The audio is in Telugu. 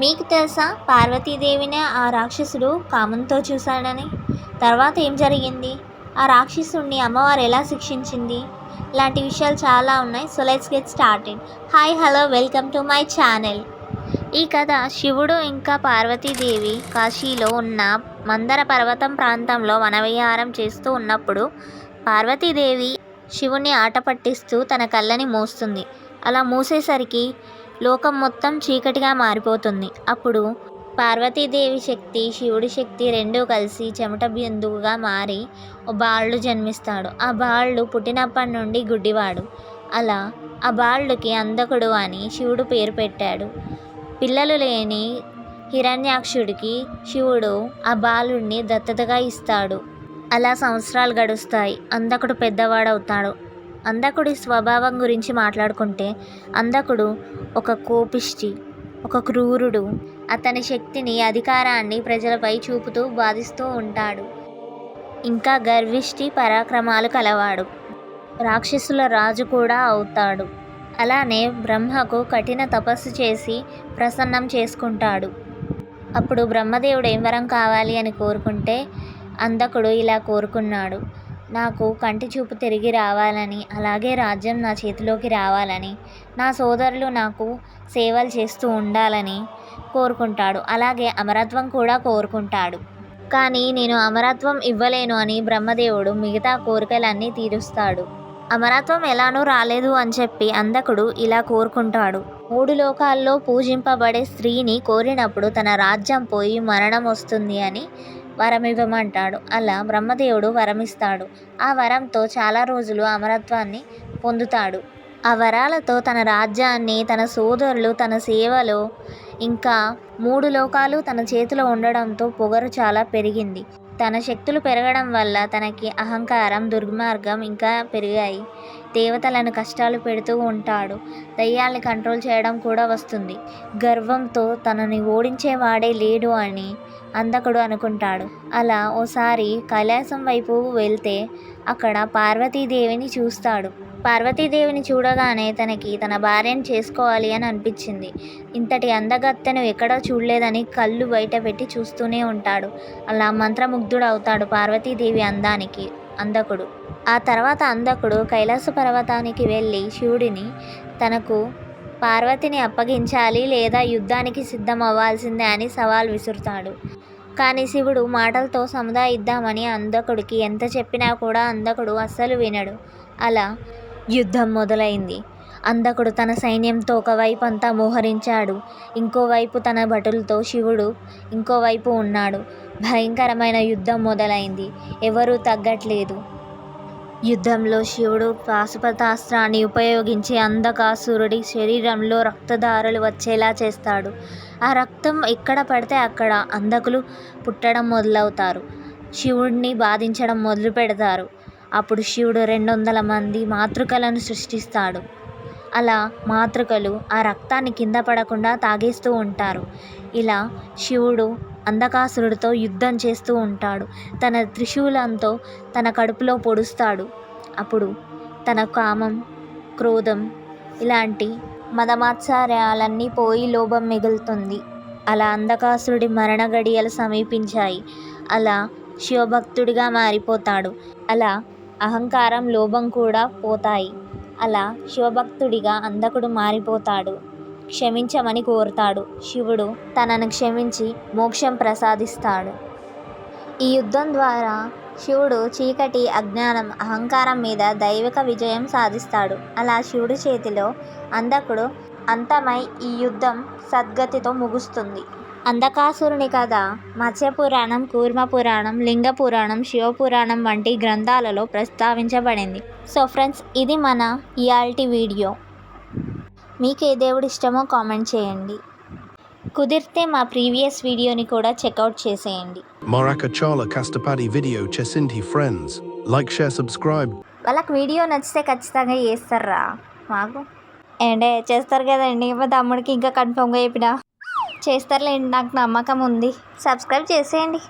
మీకు తెలుసా? పార్వతీదేవినే ఆ రాక్షసుడు కామంతో చూశాడని. తర్వాత ఏం జరిగింది? ఆ రాక్షసుడిని అమ్మవారు ఎలా శిక్షించింది? ఇలాంటి విషయాలు చాలా ఉన్నాయి. So let's get started hi hello welcome to my channel ఈ కథ శివుడు ఇంకా పార్వతీదేవి కాశీలో ఉన్న మందర పర్వతం ప్రాంతంలో వనవిహారం చేస్తూ ఉన్నప్పుడు పార్వతీదేవి శివుని ఆట పట్టిస్తూ తన కళ్ళని మూస్తుంది. అలా మూసేసరికి లోకం మొత్తం చీకటిగా మారిపోతుంది. అప్పుడు పార్వతీదేవి శక్తి శివుడి శక్తి రెండూ కలిసి చెమట బిందువుగా మారి ఓ బాలుడు జన్మిస్తాడు. ఆ బాలుడు పుట్టినప్పటి నుండి గుడ్డివాడు. అలా ఆ బాలుడికి అందకుడు అని శివుడు పేరు పెట్టాడు. పిల్లలు లేని హిరణ్యాక్షుడికి శివుడు ఆ బాలుడిని దత్తతగా ఇస్తాడు. అలా సంవత్సరాలు గడుస్తాయి. అందకుడు పెద్దవాడవుతాడు. అందకుడి స్వభావం గురించి మాట్లాడుకుంటే అందకుడు ఒక కోపిష్టి ఒక క్రూరుడు. అతని శక్తిని అధికారాన్ని ప్రజలపై చూపుతూ బాధిస్తూ ఉంటాడు. ఇంకా గర్విష్టి పరాక్రమాలు కలవాడు. రాక్షసుల రాజు కూడా అవుతాడు. అలానే బ్రహ్మకు కఠిన తపస్సు చేసి ప్రసన్నం చేసుకుంటాడు. అప్పుడు బ్రహ్మదేవుడు ఏం వరం కావాలి అని కోరుకుంటే అందకుడు ఇలా కోరుకున్నాడు. నాకు కంటి చూపు తిరిగి రావాలని అలాగే రాజ్యం నా చేతిలోకి రావాలని నా సోదరులు నాకు సేవలు చేస్తూ ఉండాలని కోరుకుంటాడు. అలాగే అమరత్వం కూడా కోరుకుంటాడు. కానీ నేను అమరత్వం ఇవ్వలేను అని బ్రహ్మదేవుడు మిగతా కోరికలన్నీ తీరుస్తాడు. అమరత్వం ఎలానూ రాలేదు అని చెప్పి అందకుడు ఇలా కోరుకుంటాడు. మూడు లోకాల్లో పూజింపబడే స్త్రీని కోరినప్పుడు తన రాజ్యం పోయి మరణం వస్తుంది అని వరం ఇవ్వమంటాడు అలా బ్రహ్మదేవుడు వరమిస్తాడు. ఆ వరంతో చాలా రోజులు అమరత్వాన్ని పొందుతాడు. ఆ వరాలతో తన రాజ్యాన్ని తన సోదరులు తన సేవలో ఇంకా మూడు లోకాలు తన చేతిలో ఉండడంతో పొగరు చాలా పెరిగింది. తన శక్తులు పెరగడం వల్ల తనకి అహంకారం దుర్మార్గం ఇంకా పెరిగాయి. దేవతలను కష్టాలు పెడుతూ ఉంటాడు. దయ్యాల్ని కంట్రోల్ చేయడం కూడా వస్తుంది. గర్వంతో తనని ఓడించేవాడే లేడు అని అందకుడు అనుకుంటాడు. అలా ఓసారి కైలాసం వైపు వెళ్తే అక్కడ పార్వతీదేవిని చూస్తాడు. పార్వతీదేవిని చూడగానే తనకి తన భార్యను చేసుకోవాలి అని అనిపించింది. ఇంతటి అందగత్తెను ఎక్కడా చూడలేదని కళ్ళు బయట పెట్టి చూస్తూనే ఉంటాడు. అలా మంత్రముగ్ధుడు అవుతాడు పార్వతీదేవి అందానికి అందకుడు. ఆ తర్వాత అందకుడు కైలాస పర్వతానికి వెళ్ళి శివుడిని తనకు పార్వతిని అప్పగించాలి లేదా యుద్ధానికి సిద్ధం అవ్వాల్సిందే అని సవాల్ విసురుతాడు. కానీ శివుడు మాటలతో సముదాయిద్దామని అందకుడికి ఎంత చెప్పినా కూడా అందకుడు అస్సలు వినడు. అలా యుద్ధం మొదలైంది. అందకుడు తన సైన్యంతో ఒకవైపు అంతా మోహరించాడు. ఇంకోవైపు తన భటులతో శివుడు ఇంకోవైపు ఉన్నాడు. భయంకరమైన యుద్ధం మొదలైంది. ఎవరూ తగ్గట్లేదు. యుద్ధంలో శివుడు పాశుపతాస్త్రాన్ని ఉపయోగించి అంధకాసురుడి శరీరంలో రక్తధారలు వచ్చేలా చేస్తాడు. ఆ రక్తం ఎక్కడ పడితే అక్కడ అంధకులు పుట్టడం మొదలవుతారు. శివుడిని బాధించడం మొదలు పెడతారు అప్పుడు శివుడు రెండు వందల మంది మాతృకలను సృష్టిస్తాడు. అలా మాతృకలు ఆ రక్తాన్ని కింద పడకుండా తాగేస్తూ ఉంటారు. ఇలా శివుడు అంధకాసురుడితో యుద్ధం చేస్తూ ఉంటాడు. తన త్రిశూలంతో తన కడుపులో పొడుస్తాడు. అప్పుడు తన కామం క్రోధం ఇలాంటి మదమాత్సార్యాలన్నీ పోయి లోభం మిగులుతుంది. అలా అంధకాసురుడి మరణ గడియలు సమీపించాయి. అలా శివభక్తుడిగా మారిపోతాడు. అలా అహంకారం లోభం కూడా పోతాయి. అలా శివభక్తుడిగా అందకుడు మారిపోతాడు. క్షమించమని కోరుతాడు. శివుడు తనను క్షమించి మోక్షం ప్రసాదిస్తాడు. ఈ యుద్ధం ద్వారా శివుడు చీకటి అజ్ఞానం అహంకారం మీద దైవిక విజయం సాధిస్తాడు. అలా శివుడి చేతిలో అందకుడు అంతమై ఈ యుద్ధం సద్గతితో ముగుస్తుంది. అంధకాసురుని కథ మత్స్య పురాణం కూర్మ పురాణం లింగ పురాణం శివపురాణం వంటి గ్రంథాలలో ప్రస్తావించబడింది. సో ఫ్రెండ్స్ ఇది మన ఇయాల్టి వీడియో. మీకు ఏ దేవుడు ఇష్టమో కామెంట్ చేయండి. కుదిరితే మా ప్రీవియస్ వీడియోని కూడా చెక్అవుట్ చేసేయండి. Kastapadi video Chesinti friends. Like, share, subscribe. వాళ్ళకి వీడియో నచ్చితే ఖచ్చితంగా చేస్తారా? మాకు. ఏంటే చేస్తారు కదండి. మా తమ్ముడికి ఇంకా కన్ఫర్మ్గా చెప్పిన. చేస్తారులేండి. నాకు నమ్మకం ఉంది. సబ్స్క్రైబ్ చేసేయండి.